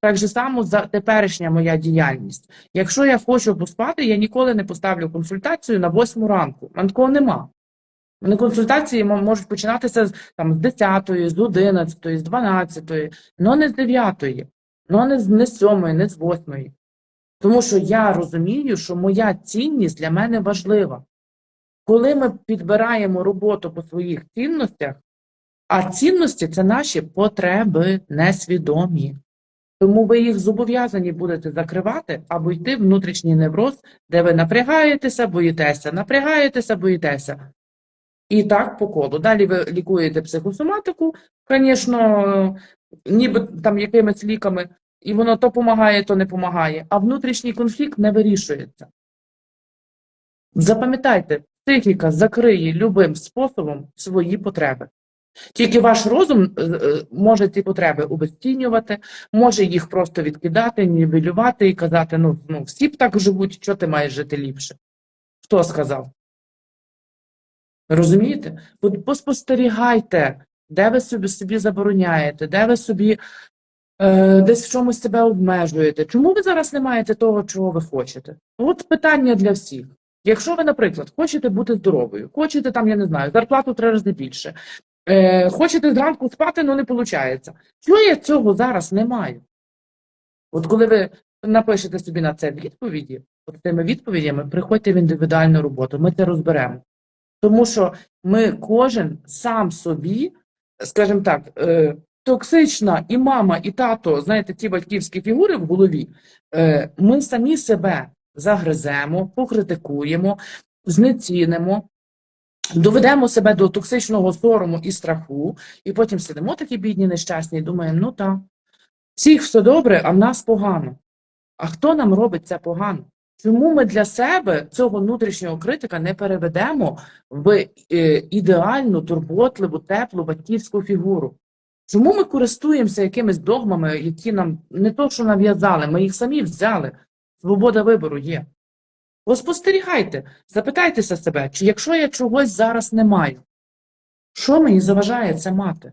Так же само за теперішня моя діяльність. Якщо я хочу поспати, я ніколи не поставлю консультацію на 8 ранку. Мене такого нема. Мене консультації можуть починатися там, з 10, з 11, з 12, але не з 9, але не з, не з 7, не з 8. Тому що я розумію, що моя цінність для мене важлива. Коли ми підбираємо роботу по своїх цінностях, а цінності це наші потреби несвідомі. Тому ви їх зобов'язані будете закривати або йти в внутрішній невроз, де ви напрягаєтеся, боїтеся, напрягаєтеся, боїтеся. І так по колу. Далі ви лікуєте психосоматику, звісно, ніби там якимись ліками, і воно то допомагає, то не допомагає, а внутрішній конфлікт не вирішується. Запам'ятайте, психіка закриє любим способом свої потреби. Тільки ваш розум е, е, може ці потреби обесцінювати, може їх просто відкидати, нівелювати і казати: ну, ну всі б так живуть, що ти маєш жити ліпше? Хто сказав? Розумієте? Поспостерігайте, де ви собі собі забороняєте, де ви собі е, десь в чомусь себе обмежуєте. Чому ви зараз не маєте того, чого ви хочете? От питання для всіх. Якщо ви, наприклад, хочете бути здоровою, хочете там, я не знаю, зарплату три рази більше, е, хочете зранку спати, але не виходить. Чого я цього зараз не маю? От коли ви напишете собі на це відповіді, от тими відповідями приходьте в індивідуальну роботу, ми це розберемо. Тому що ми кожен сам собі, скажімо так, е, токсична і мама, і тато, знаєте, ті батьківські фігури в голові, е, ми самі себе загриземо, покритикуємо, знецінимо, доведемо себе до токсичного сорому і страху, і потім сидимо такі бідні, нещасні, і думаємо, ну так, всіх все добре, а в нас погано. А хто нам робить це погано? Чому ми для себе цього внутрішнього критика не переведемо в е, ідеальну, турботливу, теплу батьківську фігуру? Чому ми користуємося якимись догмами, які нам не то, що нав'язали, ми їх самі взяли. Свобода вибору є. Поспостерігайте, запитайтеся себе, чи якщо я чогось зараз не маю, що мені заважає це мати?